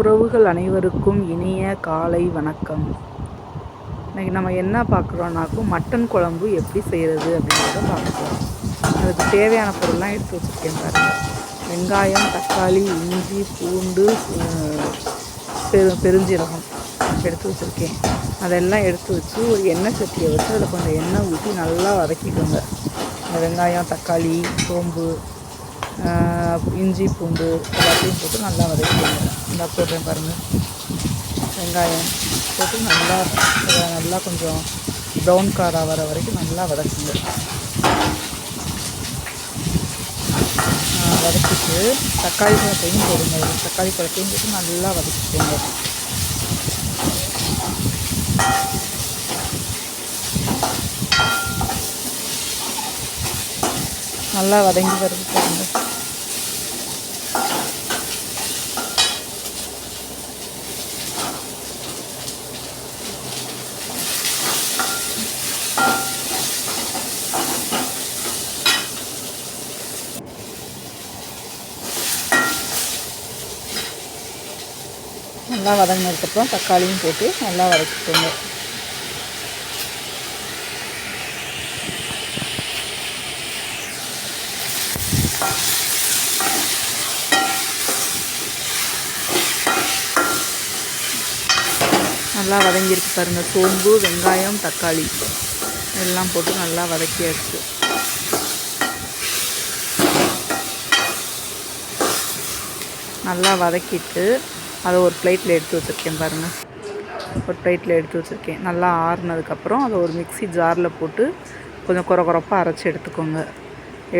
உறவுகள் அனைவருக்கும் இனிய காலை வணக்கம். இன்றைக்கி நம்ம என்ன பார்க்குறோன்னாக்கும் மட்டன் குழம்பு எப்படி செய்கிறது அப்படின்றத பார்க்குறோம் அதுக்கு தேவையான பொருள்லாம் எடுத்து வச்சுருக்கேன் பாருங்கள் வெங்காயம் தக்காளி இஞ்சி பூண்டு பெரு பெருஞ்சீரகம் எடுத்து வச்சுருக்கேன். அதெல்லாம் எடுத்து வச்சு ஒரு எண்ணெய் சட்டியை வச்சு அதில் கொஞ்சம் எண்ணெய் ஊற்றி நல்லா வதக்கிக்கோங்க. வெங்காயம் தக்காளி சோம்பு இஞ்சி பூண்டு எல்லாத்தையும் போட்டு நல்லா வதக்கிடுங்க நல்லா போடுறேன் பாருங்கள் வெங்காயம் போட்டு நல்லா நல்லா கொஞ்சம் ப்ரௌன் காராக வர வரைக்கும் நல்லா வதக்குங்க. வதக்கிட்டு தக்காளி பழத்தையும் போடுங்க. தக்காளி பழத்தையும் போட்டு நல்லா வதக்கிக்கோங்க. நல்லா வதங்கி வருது பாருங்கள் நல்லா வதங்கினதுக்கப்புறம் தக்காளியும் போட்டு நல்லா வதக்கிக்கோங்க. நல்லா வதங்கியிருக்கு பாருங்கள் சோம்பு வெங்காயம் தக்காளி எல்லாம் போட்டு நல்லா வதக்கியாச்சு. நல்லா வதக்கிட்டு அதை ஒரு ப்ளேட்டில் எடுத்து வச்சுருக்கேன் பாருங்கள் ஒரு ப்ளேட்டில் எடுத்து வச்சுருக்கேன். நல்லா ஆறுனதுக்கப்புறம் அதை ஒரு மிக்சி ஜாரில் போட்டு கொஞ்சம் குறை குறப்பாக அரைச்சி எடுத்துக்கோங்க.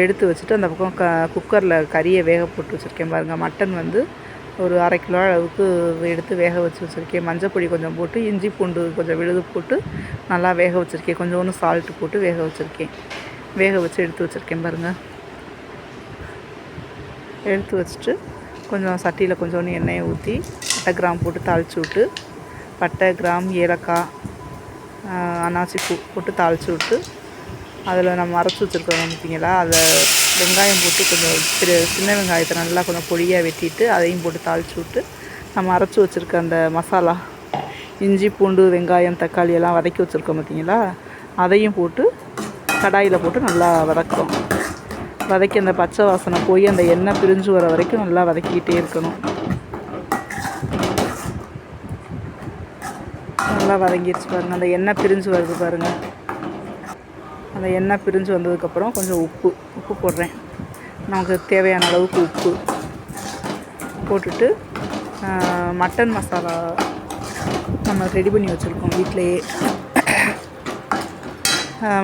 எடுத்து வச்சுட்டு அந்த பக்கம் க குக்கரில் கறியை வேக போட்டு வச்சுருக்கேன் பாருங்கள் மட்டன் வந்து ஒரு அரை கிலோ அளவுக்கு எடுத்து வேக வச்சு வச்சுருக்கேன். மஞ்சப்பொடி கொஞ்சம் போட்டு இஞ்சி பூண்டு கொஞ்சம் விழுது போட்டு நல்லா வேக வச்சுருக்கேன். கொஞ்சோண்டு சால்ட்டு போட்டு வேக வச்சுருக்கேன். வேக வச்சு எடுத்து வச்சுருக்கேன் பாருங்கள் எடுத்து வச்சுட்டு கொஞ்சம் சட்டியில் கொஞ்சோண்டு எண்ணெயை ஊற்றி பட்டை கிராம் போட்டு தாளித்து விட்டு பட்டை கிராம் ஏலக்காய் அன்னாசி பூ போட்டு தாளித்து விட்டு அதில் நம்ம அரைச்சி வச்சுருக்கோம் பார்த்தீங்களா அதை வெங்காயம் போட்டு கொஞ்சம் சிறு சின்ன வெங்காயத்தை நல்லா கொஞ்சம் பொடியாக வெட்டிட்டு அதையும் போட்டு தாளித்து விட்டு நம்ம அரைச்சி வச்சுருக்க அந்த மசாலா இஞ்சி பூண்டு வெங்காயம் தக்காளி எல்லாம் வதக்கி வச்சுருக்கோம் பார்த்தீங்களா அதையும் போட்டு கடாயில் போட்டு நல்லா வதக்குறோம். வதக்கி அந்த பச்சை வாசனை போய் அந்த எண்ணெய் பிரிஞ்சு வர வரைக்கும் நல்லா வதக்கிக்கிட்டே இருக்கணும். நல்லா வதங்கிடுச்சு பாருங்கள் அந்த எண்ணெய் பிரிஞ்சு வருது பாருங்கள் அந்த எண்ணெய் பிரிஞ்சு வந்ததுக்கப்புறம் கொஞ்சம் உப்பு உப்பு போடுறேன். நமக்கு தேவையான அளவுக்கு உப்பு. போட்டுட்டு மட்டன் மசாலா நம்ம ரெடி பண்ணி வச்சுருக்கோம் வீட்டிலையே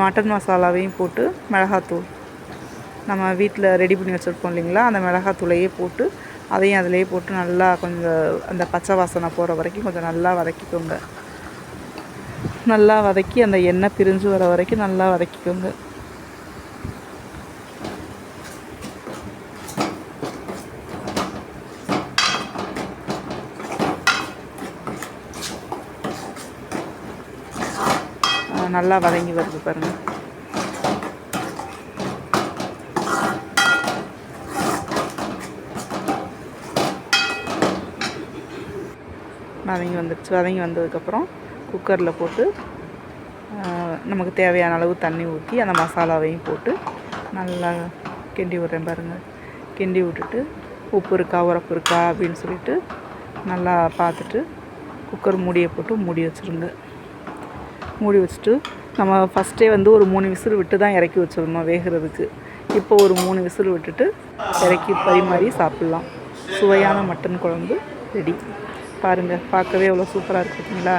மட்டன் மசாலாவையும் போட்டு மிளகாத்தூள். நம்ம வீட்டில் ரெடி பண்ணி வச்சுருப்போம் இல்லைங்களா? அந்த மிளகாத்தூளையே போட்டு அதையும் அதிலேயே போட்டு நல்லா கொஞ்சம் அந்த பச்சை வாசனை போகிற வரைக்கும் கொஞ்சம் நல்லா வதக்கிக்கோங்க. நல்லா வதக்கி அந்த எண்ணெய் பிரிஞ்சு வர வரைக்கும் நல்லா வதக்கிக்கோங்க. நல்லா வதங்கி வருது பாருங்கள் வதங்கி வந்துடுச்சு வதங்கி வந்ததுக்கப்புறம் குக்கரில் போட்டு நமக்கு தேவையான அளவு தண்ணி ஊற்றி அந்த மசாலாவையும் போட்டு நல்லா கிண்டி விட்றேன் பாருங்கள் கிண்டி விட்டுட்டு உப்பு இருக்கா உரப்பு இருக்கா அப்படின்னு சொல்லிட்டு நல்லா பார்த்துட்டு குக்கர் மூடியை போட்டு மூடி வச்சுருங்க. மூடி வச்சுட்டு நம்ம ஃபஸ்ட்டே வந்து ஒரு மூணு விசில் விட்டு தான் இறக்கி வச்சுருந்தோம் வேகிறதுக்கு. இப்போ ஒரு மூணு விசில் விட்டுட்டு இறக்கி பரிமாறி சாப்பிட்லாம். சுவையான மட்டன் குழம்பு ரெடி. பாருங்கள் பார்க்கவே எவ்வளோ சூப்பராக இருக்குங்களா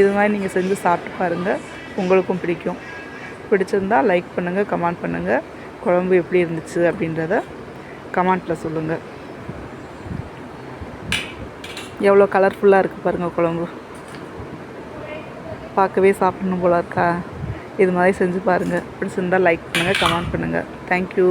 இது மாதிரி நீங்கள் செஞ்சு சாப்பிட்டு பாருங்கள் உங்களுக்கும் பிடிக்கும். பிடிச்சிருந்தால் லைக் பண்ணுங்கள் கமெண்ட் பண்ணுங்கள் குழம்பு எப்படி இருந்துச்சு அப்படின்றத கமெண்ட்டில் சொல்லுங்கள் எவ்வளோ கலர்ஃபுல்லாக இருக்குது பாருங்கள் குழம்பு. பார்க்கவே சாப்பிட்ணும் போல இருக்கா? இது மாதிரி செஞ்சு பாருங்கள் பிடிச்சிருந்தால் லைக் பண்ணுங்கள் கமெண்ட் பண்ணுங்கள் தேங்க்யூ